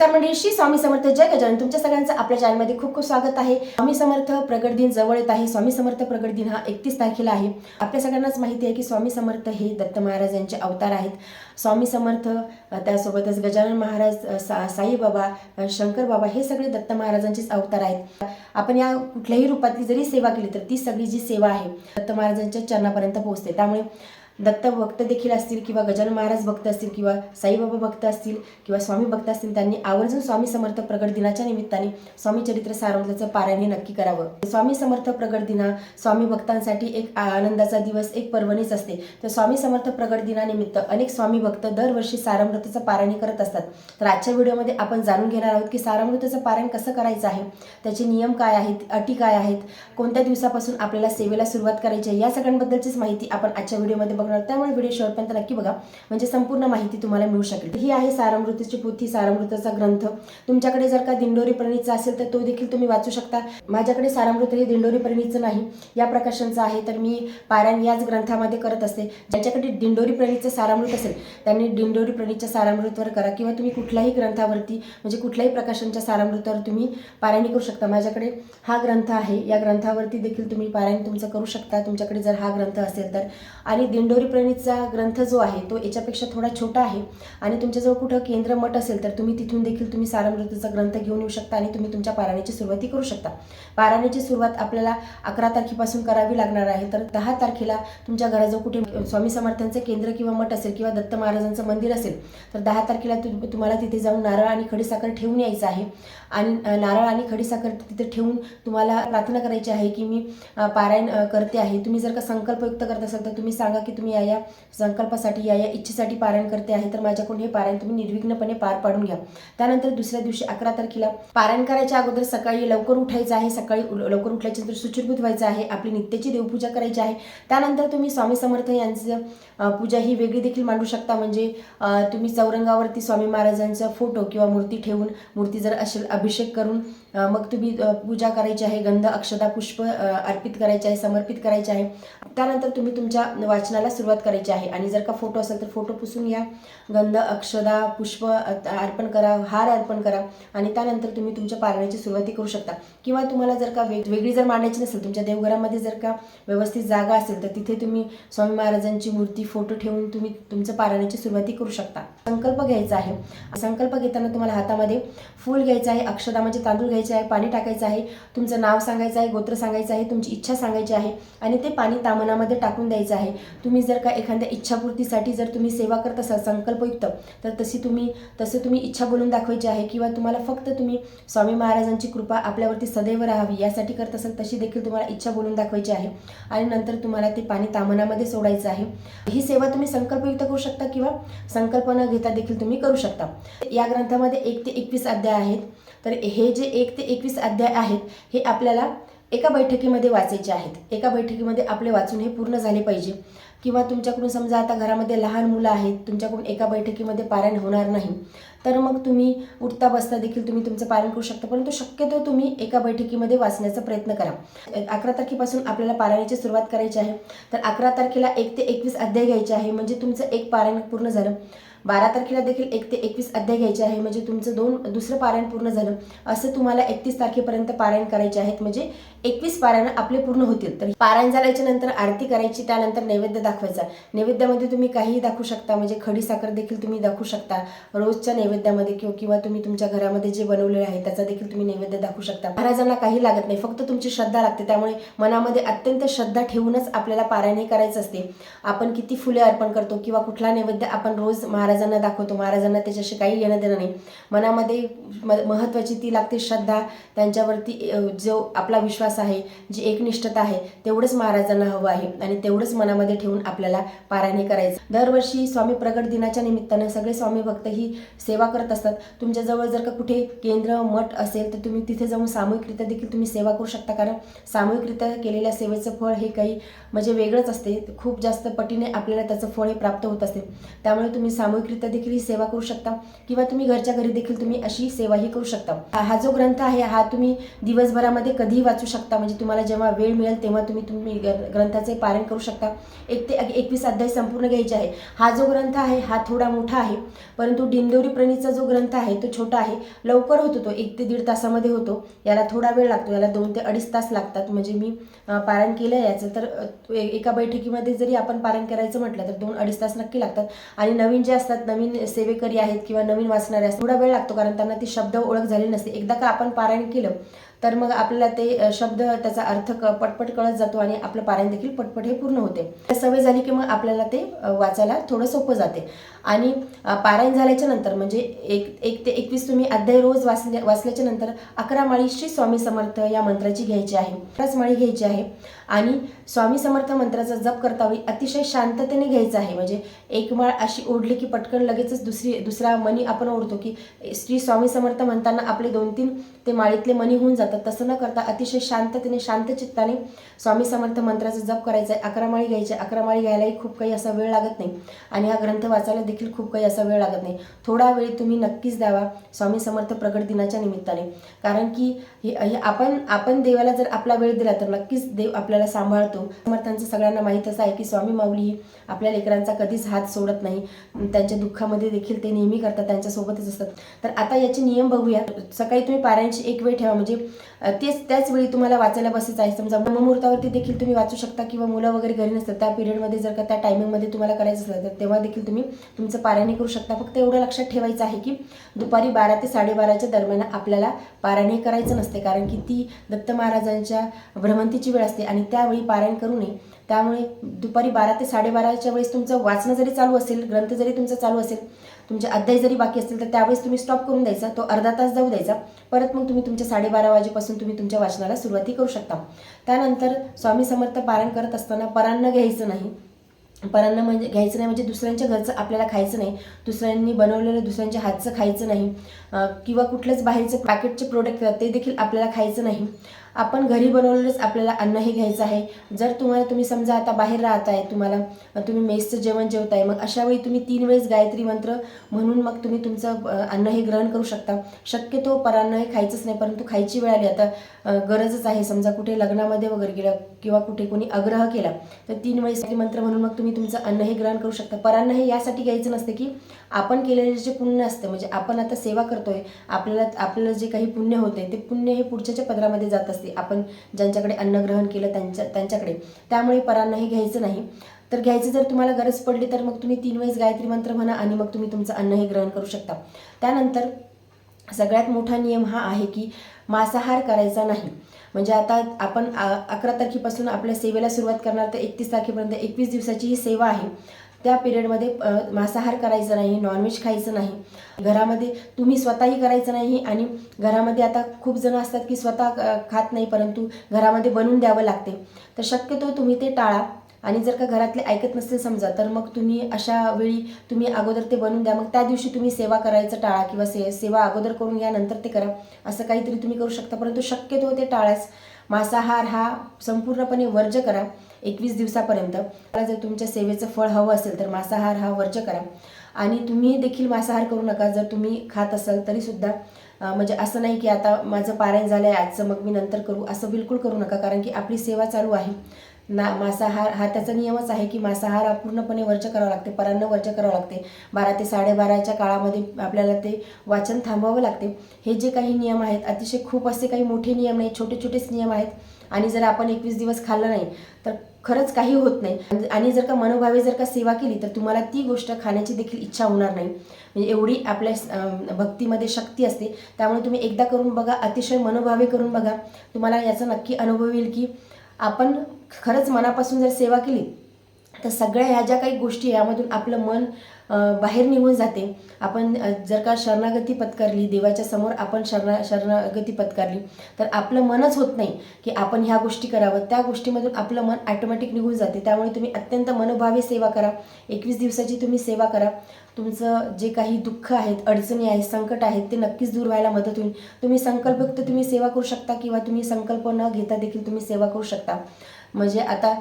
तर श्री स्वामी समर्थ जय गजानन. तुमच्या सगळ्यांचं आपल्या चॅनलमध्ये खूप खूप स्वागत आहे. स्वामी समर्थ प्रगट दिन जवळ येत आहे. स्वामी समर्थ प्रगट दिन हा एकतीस तारखेला आहे. आपल्या सगळ्यांनाच माहिती आहे की स्वामी समर्थ हे दत्त महाराज यांचे अवतार आहेत. स्वामी समर्थ त्यासोबतच गजानन महाराज सा साईबाबा शंकर बाबा हे सगळे दत्त महाराजांचेच अवतार आहेत. आपण या कुठल्याही रूपातली जरी सेवा केली तर ती सगळी जी सेवा आहे दत्त महाराजांच्या चरणापर्यंत पोहोचते. त्यामुळे दत्त भक्त देखील असतील किंवा गजानन महाराज भक्त असतील किंवा साईबाबा भक्त असतील किंवा स्वामी भक्त असतील त्यांनी आवर्जून स्वामी समर्थ प्रगट दिनाच्या निमित्ताने स्वामी चरित्र सारामृताचं पारायण हे नक्की करावं. स्वामी समर्थ प्रगट दिना स्वामी भक्तांसाठी एक आनंदाचा दिवस एक पर्वणीच असते. तर स्वामी समर्थ प्रगट दिनानिमित्त अनेक स्वामी भक्त दरवर्षी सारामृताचं पारायण करत असतात. तर आजच्या व्हिडिओमध्ये आपण जाणून घेणार आहोत की सारामृताचं पारायण कसं करायचं आहे त्याचे नियम काय आहेत अटी काय आहेत कोणत्या दिवसापासून आपल्याला सेवेला सुरुवात करायची आहे या सगळ्यांबद्दलचीच माहिती आपण आजच्या व्हिडिओमध्ये बघ आहोत. त्यामुळे व्हिडिओ शेवटपर्यंत नक्की बघा. म्हणजे संपूर्ण माहिती तुम्हाला मिळू शकेल. ही आहे सारामृतीची पोथी सारामृताचा ग्रंथ. तुमच्याकडे जर का दिंडोरी प्रणीचा असेल तर तो देखील तुम्ही वाचू शकता. माझ्याकडे सारामृत हे दिंडोरी प्रणीचं नाही. या प्रकाशनचं आहे. तर मी पारायण याच ग्रंथामध्ये करत असते. ज्याच्याकडे दिंडोरी प्रणीचं सारामृत असेल त्यांनी दिंडोरी प्रणीच्या सारामृतवर करा. किंवा तुम्ही कुठल्याही ग्रंथावरती म्हणजे कुठल्याही प्रकाशनच्या सारामृतावर तुम्ही पारायणी करू शकता. माझ्याकडे हा ग्रंथ आहे. या ग्रंथावरती देखील तुम्ही पारायण तुमचं करू शकता. तुमच्याकडे जर हा ग्रंथ असेल तर. आणि दिंड दिंडोरी प्रणीतचा ग्रंथ जो आहे तो याच्यापेक्षा थोडा छोटा आहे आणि तुमच्याजवळ कुठं केंद्र मठ असेल तर तुम्ही तिथून देखील तुम्ही सारामृताचा ग्रंथ घेऊन येऊ शकता आणि तुम्ही तुमच्या पारायणाची सुरुवाती करू शकता. पारायणाची सुरुवात आपल्याला अकरा तारखेपासून करावी लागणार आहे तर दहा तारखेला तुमच्या घराजवळ कुठे स्वामी समर्थांचं केंद्र किंवा मठ असेल किंवा दत्त महाराजांचं मंदिर असेल तर दहा तारखेला तु तुम्हाला तिथे जाऊन नारळ आणि खडीसाखर ठेवून यायचं आहे. आणि नारळ आणि खडीसाखर तिथे ठेवून तुम्हाला प्रार्थना करायची आहे की मी पारायण करते आहे. तुम्ही जर का संकल्पयुक्त करत असाल तर तुम्ही सांगा की तुम्ही या या संकल्पासाठी या या इच्छेसाठी पारायण करते आहे. तर माझ्याकडून हे पारायण तुम्ही निर्विघ्नपणे पार पाडून घ्या. त्यानंतर दुसऱ्या दिवशी अकरा तारखेला पारायण करायच्या अगोदर सकाळी लवकर उठायचं आहे. सकाळी लवकर उठल्याच्यानंतर सुचिरभूत व्हायचं आहे. आपली नित्याची देवपूजा करायची आहे. त्यानंतर तुम्ही स्वामी समर्थ यांचं पूजा ही वेगळी देखील मांडू शकता. म्हणजे तुम्ही चौरंगावरती स्वामी महाराजांचा फोटो किंवा मूर्ती ठेवून मूर्ती जर असेल अभिषेक करून मग तुम्ही पूजा करायची आहे गंध अक्षदा पुष्प अर्पित करायचे आहे समर्पित करायचे आहे. त्यानंतर तुम्ही तुमच्या वाचनाला सुरुवात करायची आहे. आणि जर का फोटो असेल तर फोटो पुसून घ्या. गंध अक्षदा पुष्प अर्पण करा हार अर्पण करा. आणि त्यानंतर तुम्ही तुमच्या पारायणाची सुरुवाती करू शकता. किंवा तुम्हाला जर का वेग वेगळी जर मांडायची नसेल तुमच्या देवघरामध्ये जर का व्यवस्थित जागा असेल तर तिथे तुम्ही स्वामी महाराजांची मूर्ती फोटो ठेवून तुम्ही तुमचं पारायणाची सुरुवाती करू शकता. संकल्प घ्यायचा आहे. संकल्प घेताना तुम्हाला हातामध्ये फूल घ्यायचं आहे. अक्षदामाचे म्हणजे तांदूळ घ्यायचे आहे पाणी टाकायचं आहे तुमचं नाव सांगायचं आहे गोत्र सांगायचं आहे तुमची इच्छा सांगायची आहे आणि ते पाणी तामनामध्ये टाकून द्यायचं आहे. तुम्ही जर का एखाद्या इच्छापूर्तीसाठी जर तुम्ही सेवा करत असाल संकल्पयुक्त तर तशी तुम्ही तसं तुम्ही इच्छा बोलून दाखवायची आहे किंवा तुम्हाला फक्त तुम्ही स्वामी महाराजांची कृपा आपल्यावरती सदैव राहावी यासाठी करत असाल तशी देखील तुम्हाला इच्छा बोलून दाखवायची आहे. आणि नंतर तुम्हाला ते पाणी तामनामध्ये सोडायचं आहे. ही सेवा तुम्ही संकल्पयुक्त करू शकता किंवा संकल्पना घेता देखील तुम्ही करू शकता. या ग्रंथामध्ये एक ते एकवीस अध्याय आहेत. तर हे जे एक ते एकवीस अध्याय आहेत हे आपल्याला एका बैठकीमध्ये वाचायचे आहेत. एका बैठकीमध्ये आपले वाचून हे पूर्ण झाले पाहिजे. किंवा तुमच्याकडून समजा आता घरामध्ये लहान मुलं आहेत तुमच्याकडून एका बैठकीमध्ये पारायण होणार नाही तर मग तुम्ही उठता बसता देखील तुम्ही तुमचं पारायण करू शकता परंतु शक्यतो तुम्ही एका बैठकीमध्ये वाचण्याचा प्रयत्न करा. अकरा तारखेपासून आपल्याला पारायणाची सुरुवात करायची आहे. तर अकरा तारखेला एक ते एकवीस अध्याय घ्यायचे आहे म्हणजे तुमचं एक पारायण पूर्ण झालं. बारा तारखेला देखील एक ते एकवीस अध्याय घ्यायचे आहे. म्हणजे तुमचं दोन दुसरं पारायण पूर्ण झालं. असं तुम्हाला एकतीस तारखेपर्यंत पारायण करायचे आहेत. म्हणजे एकवीस पारायण आपले पूर्ण होतील. तर पारायण झाल्याच्यानंतर आरती करायची त्यानंतर नैवेद्य दाखवायचा. नैवेद्यामध्ये तुम्ही काहीही दाखवू शकता. म्हणजे खडी साखर देखील तुम्ही दाखवू शकता. रोजच्या नैवेद्यामध्ये किंवा किंवा तुम्ही तुमच्या घरामध्ये जे बनवलेले आहे त्याचा देखील तुम्ही नैवेद्य दाखवू शकता. महाराजांना काही लागत नाही. फक्त तुमची श्रद्धा लागते. त्यामुळे मनामध्ये अत्यंत श्रद्धा ठेवूनच आपल्याला पारायणही करायचं असते. आपण किती फुले अर्पण करतो किंवा कुठला नैवेद्य आपण रोज महाराजांना दाखवतो. महाराजांना त्याच्याशी काही येणं देणं नाही. मनामध्ये म- महत्त्वाची ती लागते श्रद्धा. त्यांच्यावरती जो आपला विश्वास आहे जी एकनिष्ठता आहे तेवढंच महाराजांना हवं आहे. आणि तेवढंच मनामध्ये ठेवून आपल्याला पारायणे करायचं. दरवर्षी स्वामी प्रगट दिनाच्या निमित्तानं सगळे स्वामी भक्त ही सेवा करत असतात. तुमच्याजवळ जर का कुठे केंद्र मठ असेल तर तुम्ही तिथे जाऊन सामूहिकरित्या देखील तुम्ही सेवा करू शकता. कारण सामूहिकरित्या केलेल्या सेवेचं फळ हे काही म्हणजे वेगळंच असते. खूप जास्त पटीने आपल्याला त्याचं फळ हे प्राप्त होत असते. त्यामुळे तुम्ही सामूहिक सामूहिकरित्या देखील ही सेवा करू शकता. किंवा तुम्ही घरच्या घरी देखील तुम्ही अशी सेवाही करू शकता. हा- हा जो ग्रंथ आहे हा तुम्ही दिवसभरामध्ये कधीही वाचू शकता. म्हणजे तुम्हाला जेव्हा वेळ मिळेल तेव्हा तुम्ही तुम्ही ग्र- ग्रंथाचे पारायण करू शकता. एक ते एकवीस अध्याय संपूर्ण घ्यायचे आहे. हा जो ग्रंथ आहे हा थोडा मोठा आहे. परंतु डिंदोरी प्रणीचा जो ग्रंथ आहे तो छोटा आहे. लवकर होतो तो एक ते दीड तासामध्ये होतो. याला थोडा वेळ लागतो. याला दोन ते अडीच तास लागतात. म्हणजे मी अ, पारायण केलं याचं. तर एका बैठकीमध्ये जरी आपण पारायण करायचं म्हटलं तर दोन अडीच तास नक्की लागतात. आणि नवीन जे असतात नवीन सेवेकरी आहेत किंवा नवीन वाचणारे असतात थोडा वेळ लागतो कारण त्यांना ती शब्द ओळख झाली नसते. एकदा का आपण पारायण केलं तर मग आपल्याला ते शब्द त्याचा अर्थ क पटपट कळत जातो आणि आपलं पारायण देखील पटपट हे पूर्ण होते. सवय झाली की मग आपल्याला ते वाचायला थोडं सोपं जाते. आणि पारायण झाल्याच्यानंतर म्हणजे एक एक ते एकवीस तुम्ही अध्याय रोज वाचल्या वाचल्याच्या नंतर अकरा माळी श्री स्वामी समर्थ या मंत्राची घ्यायची आहे. अकराच माळी घ्यायची आहे. आणि स्वामी समर्थ मंत्राचा जप करता वेळी अतिशय शांततेने घ्यायचा आहे. म्हणजे एक माळ अशी ओढली की पटकन लगेचच दुसरी दुसरा मणी आपण ओढतो की श्री स्वामी समर्थ म्हणताना आपले दोन तीन ते माळीतले मणी होऊन जातात. तसं न करता अतिशय शांततेने शांत चित्ताने स्वामी समर्थ मंत्राचा जप करायचा आहे. अकरा माळी घ्यायचे आहे. अकरा माळी घ्यायलाही खूप काही असा वेळ लागत नाही. आणि हा ग्रंथ वाचायला देखील खूप काही असा वेळ लागत नाही. थोडा वेळ तुम्ही नक्कीच द्यावा स्वामी समर्थ प्रगट दिनाच्या निमित्ताने. कारण की हे हे आपण आपण देवाला जर आपला वेळ दिला तर नक्कीच देव आपल्याला सांभाळतो. समर्थांचं सगळ्यांना माहीतच आहे की स्वामी माऊली ही आपल्या लेकरांचा कधीच हात सोडत नाही. त्यांच्या दुःखामध्ये देखील ते नेहमी करतात. त्यांच्यासोबतच असतात. तर आता याचे नियम बघूया. सकाळी तुम्ही पारायणची एक वेळ ठेवा. म्हणजे तेच त्याच वेळी तुम्हाला वाचायला बसायचं आहे. समजा ब्रह्ममुहूर्तावरती देखील तुम्ही वाचू शकता किंवा मुलं वगैरे घरी नसतात त्या पिरियडमध्ये जर का त्या टायमिंगमध्ये तुम्हाला करायचं असलं तर तेव्हा देखील तुम्ही तुमचं पारायण करू शकता. फक्त एवढं लक्षात ठेवायचं आहे की दुपारी बारा ते साडेबाराच्या दरम्यान आपल्याला पारायण करायचं नसते कारण की ती दत्त महाराजांच्या भ्रमंतीची वेळ असते आणि त्यावेळी पारायण करू नये. त्यामुळे दुपारी बारा ते साडेबाराच्या वेळेस तुमचं वाचणं जरी चालू असेल ग्रंथ जरी तुमचा चालू असेल तुमचे अध्याय जरी बाकी असतील तर त्यावेळेस तुम्ही स्टॉप करून द्यायचा तो अर्धा तास जाऊ द्यायचा. परत मग तुम्ही तुमच्या साडेबारा वाजेपासून तुम्ही तुमच्या वाचनाला सुरुवाती करू शकता. त्यानंतर स्वामी समर्थ पारायण करत असताना परान्न घ्यायचं नाही. परांना म्हणजे घ्यायचं नाही म्हणजे दुसऱ्यांच्या घरचं आपल्याला खायचं नाही. दुसऱ्यांनी बनवलेलं दुसऱ्यांच्या हातचं खायचं नाही. किंवा कुठलंच बाहेरचं पॅकेटचे प्रोडक्ट ते देखील आपल्याला खायचं नाही. आपण घरी बनवलेलंच आपल्याला अन्न हे घ्यायचं आहे. जर तुम्हाला तुम्ही समजा आता बाहेर राहत आहे तुम्हाला तुम्ही मेसचं जेवण जेवताय मग अशा वेळी तुम्ही तीन वेळेस गायत्री मंत्र म्हणून मग तुम्ही तुमचं अन्नही अन्न हे ग्रहण करू शकता. शक्यतो परान्न हे खायचंच नाही परंतु खायची वेळ आली. आता गरजच आहे. समजा कुठे लग्नामध्ये वगैरे गेलं किंवा कुठे कोणी आग्रह केला तर तीन वेळेस मंत्र म्हणून मग तुम्ही तुमचं अन्न हे ग्रहण करू शकता. परान्न हे यासाठी घ्यायचं नसतं की आपण केलेले जे पुण्य असतं म्हणजे आपण आता सेवा करतोय आपल्याला आपल्याला जे काही पुण्य होते ते पुण्य हे पुढच्याच्या पदरामध्ये जात असतं. आपण ज्यांच्याकडे अन्न ग्रहण केलं त्यांच्या त्यांच्याकडे. त्यामुळे परांनाही घ्यायचं नाही. तर घ्यायची जर तुम्हाला गरज पडली तर मग तुम्ही तीन वेळेस गायत्री मंत्र म्हणा आणि मग तुम्ही तुमचं अन्नही ग्रहण करू शकता. त्यानंतर सगळ्यात मोठा नियम हा आहे की मांसाहार करायचा नाही. म्हणजे आता आपण अकरा तारखेपासून आपल्या सेवेला सुरुवात करणार तर एकतीस तारखेपर्यंत एकवीस दिवसाची ही सेवा आहे. त्या पिरियडमध्ये मांसाहार करायचं नाही नॉनव्हेज खायचं नाही. घरामध्ये तुम्ही स्वतःही करायचं नाही आणि घरामध्ये आता खूप जण असतात की स्वतः खात नाही परंतु घरामध्ये बनवून द्यावं लागते. तर शक्यतो तुम्ही ते टाळा आणि जर का घरातले ऐकत नसतील समजा तर मग तुम्ही अशा वेळी तुम्ही अगोदर ते बनवून द्या. मग त्या दिवशी तुम्ही सेवा करायचं टाळा किंवा से सेवा अगोदर करून घ्या नंतर ते करा. असं काहीतरी तुम्ही करू शकता. परंतु शक्यतो ते टाळाच. मांसाहार हा संपूर्णपणे वर्ज करा. एकवीस दिवसापर्यंत. मला जर तुमच्या सेवेचं फळ हवं असेल तर मांसाहार हा वर्ज करा. आणि तुम्ही देखील मांसाहार करू नका. जर तुम्ही खात असाल तरीसुद्धा म्हणजे असं नाही की आता माझं पारायण झालं आहे आजचं मग मी नंतर करू. असं बिलकुल करू नका. कारण की आपली सेवा चालू आहे. ना मांसाहार हा त्याचा नियमच आहे की मांसाहार हा पूर्णपणे वर्ज करावं लागते. परान्न वर्ज करावं लागते. बारा ते साडेबाराच्या काळामध्ये आपल्याला ते वाचन थांबवावं लागते. हे जे काही नियम आहेत अतिशय खूप असे काही मोठे नियम नाही छोटे छोटेच नियम आहेत. आणि जर आपण एकवीस दिवस खाल्लं नाही तर खरंच काही होत नाही. आणि जर का मनोभावे जर का सेवा केली तर तुम्हाला ती गोष्ट खाण्याची देखील इच्छा होणार नाही. म्हणजे एवढी आपल्या भक्तीमध्ये शक्ती असते. त्यामुळे तुम्ही एकदा करून बघा अतिशय मनोभावे करून बघा. तुम्हाला याचा नक्की अनुभव येईल की आपण खरंच मनापासून जर सेवा केली तर सगळ्या ह्या ज्या काही गोष्टी यामधून आपलं मन बाहेर निघून जाते. आपण जर का शरणागती पत्करली देवाच्या समोर आपण शरणा शरणागती पत्करली तर आपलं मनच होत नाही की आपण ह्या गोष्टी करावं. त्या गोष्टीमधून आपलं मन ॲटोमॅटिक निघून जाते. त्यामुळे तुम्ही अत्यंत मनोभावे सेवा करा. एकवीस दिवसाची तुम्ही सेवा करा. तुमचं जे काही दुःख आहेत अडचणी आहेत संकट आहेत ते नक्कीच दूर व्हायला मदत होईल. तुम्ही संकल्पयुक्त तुम्ही सेवा करू शकता किंवा तुम्ही संकल्प न घेता देखील तुम्ही सेवा करू शकता. म्हणजे आता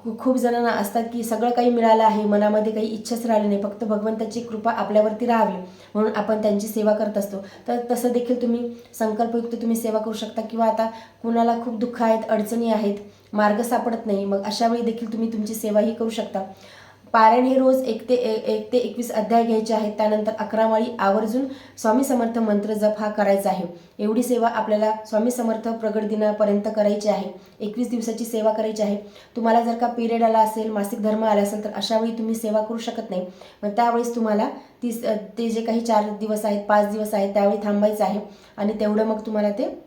खू- खूप जणांना असतात की सगळं काही मिळालं आहे मनामध्ये काही इच्छाच राहिली नाही फक्त भगवंताची कृपा आपल्यावरती राहावी म्हणून आपण त्यांची सेवा करत असतो. तर तसं देखील तुम्ही संकल्पयुक्त तुम्ही सेवा करू शकता किंवा आता कुणाला खूप दुःख आहेत अडचणी आहेत मार्ग सापडत नाही मग अशा वेळी देखील तुम्ही तुमची सेवाही करू शकता. पारायण हे रोज एक ते ए- एक ते एकवीस अध्याय घ्यायचे आहेत. त्यानंतर अकरा माळी आवर्जून स्वामी समर्थ मंत्र जप हा करायचा आहे. एवढी सेवा आपल्याला स्वामी समर्थ प्रगट दिनापर्यंत करायची आहे. एकवीस दिवसाची सेवा करायची आहे. तुम्हाला जर का पिरियड आला असेल मासिक धर्म आला असेल तर अशावेळी तुम्ही सेवा करू शकत नाही. मग त्यावेळेस तुम्हाला ती ते जे काही चार दिवस आहेत पाच दिवस आहेत त्यावेळी थांबायचं आहे. आणि तेवढं मग तुम्हाला ते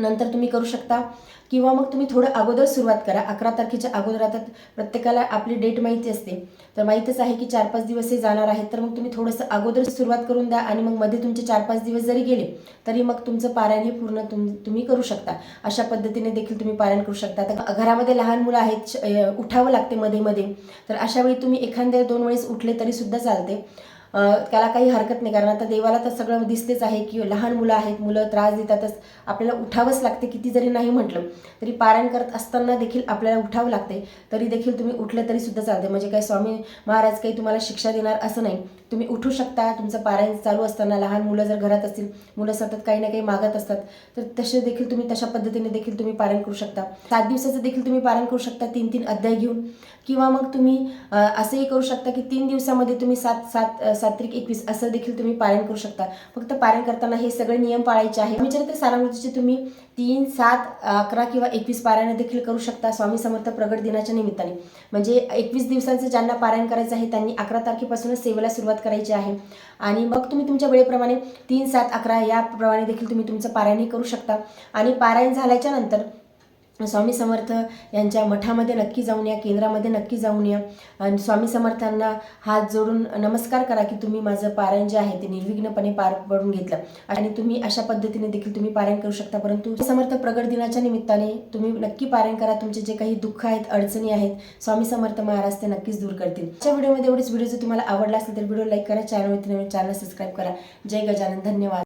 नंतर तुम्ही करू शकता. किंवा मग तुम्ही थोडं अगोदर सुरुवात करा. अकरा तारखेच्या अगोदर आता प्रत्येकाला आपली डेट माहिती असते. तर माहीतच आहे की चार पाच दिवस हे जाणार आहेत. तर मग तुम्ही थोडंसं अगोदर सुरुवात करून द्या आणि मग मध्ये तुमचे चार पाच दिवस जरी गेले तरी मग तुमचं पारायण हे पूर्ण तुम तुम्ही करू शकता. अशा पद्धतीने देखील तुम्ही पारायण करू शकता. तर घरामध्ये लहान मुलं आहेत उठावं लागते मध्ये मध्ये तर अशा वेळी तुम्ही एखाद्या दोन वेळेस उठले तरी सुद्धा चालते. त्याला काही हरकत नाही. कारण आता देवाला तर सगळं दिसतेच आहे की लहान मुलं आहेत मुलं त्रास देतातच. आपल्याला उठावंच लागते किती जरी नाही म्हटलं तरी पारायण करत असताना देखील आपल्याला उठावं लागते. तरी देखील तुम्ही उठलं तरी सुद्धा चालते म्हणजे काही स्वामी महाराज काही तुम्हाला शिक्षा देणार असं नाही. तुम्ही उठू शकता तुमचं पारायण चालू असताना लहान मुलं जर घरात असतील मुलं सतत काही ना काही मागत असतात तर तसे देखील तुम्ही तशा पद्धतीने देखील तुम्ही पारायण करू शकता. सात दिवसाचं देखील तुम्ही पारायण करू शकता तीन तीन अध्याय घेऊन. किंवा मग तुम्ही असंही करू शकता की तीन दिवसामध्ये तुम्ही सात सात अ, सात्विक एकवीस असं देखील तुम्ही पारायण करू शकता. फक्त पारायण करताना हे सगळे नियम पाळायचे आहे विचारते सारामृतीचे तुम्ही तीन सात अकरा किंवा एकवीस पारायण देखील करू शकता स्वामी समर्थ प्रगट दिनाच्या निमित्ताने. म्हणजे एकवीस दिवसांचं ज्यांना पारायण करायचं आहे त्यांनी अकरा तारखेपासूनच सेवेला सुरुवात करायची आहे. आणि मग तुम्ही तुमच्या वेळेप्रमाणे तीन सात अकरा याप्रमाणे देखील तुम्ही तुमचं पारायणही करू शकता. आणि पारायण झाल्याच्यानंतर स्वामी समर्थ यांच्या मठामध्ये नक्की जाऊन या केंद्रामध्ये नक्की जाऊन या. आणि स्वामी समर्थांना हात जोडून नमस्कार करा की तुम्ही माझं पारायण जे आहे ते निर्विघ्नपणे पार पडून घेतलं. आणि तुम्ही अशा पद्धतीने देखील तुम्ही पारायण करू शकता. परंतु समर्थ प्रगट दिनाच्या निमित्ताने तुम्ही नक्की पारायण करा. तुमचे जे काही दुःख आहेत अडचणी आहेत स्वामी समर्थ महाराज ते नक्कीच दूर करतील. आजच्या व्हिडिओमध्ये एवढेच. व्हिडिओ जर तुम्हाला आवडला असेल तर व्हिडिओ लाईक करा. चॅनलवरती नवीन चॅनल सबस्क्राईब करा. जय गजानन. धन्यवाद.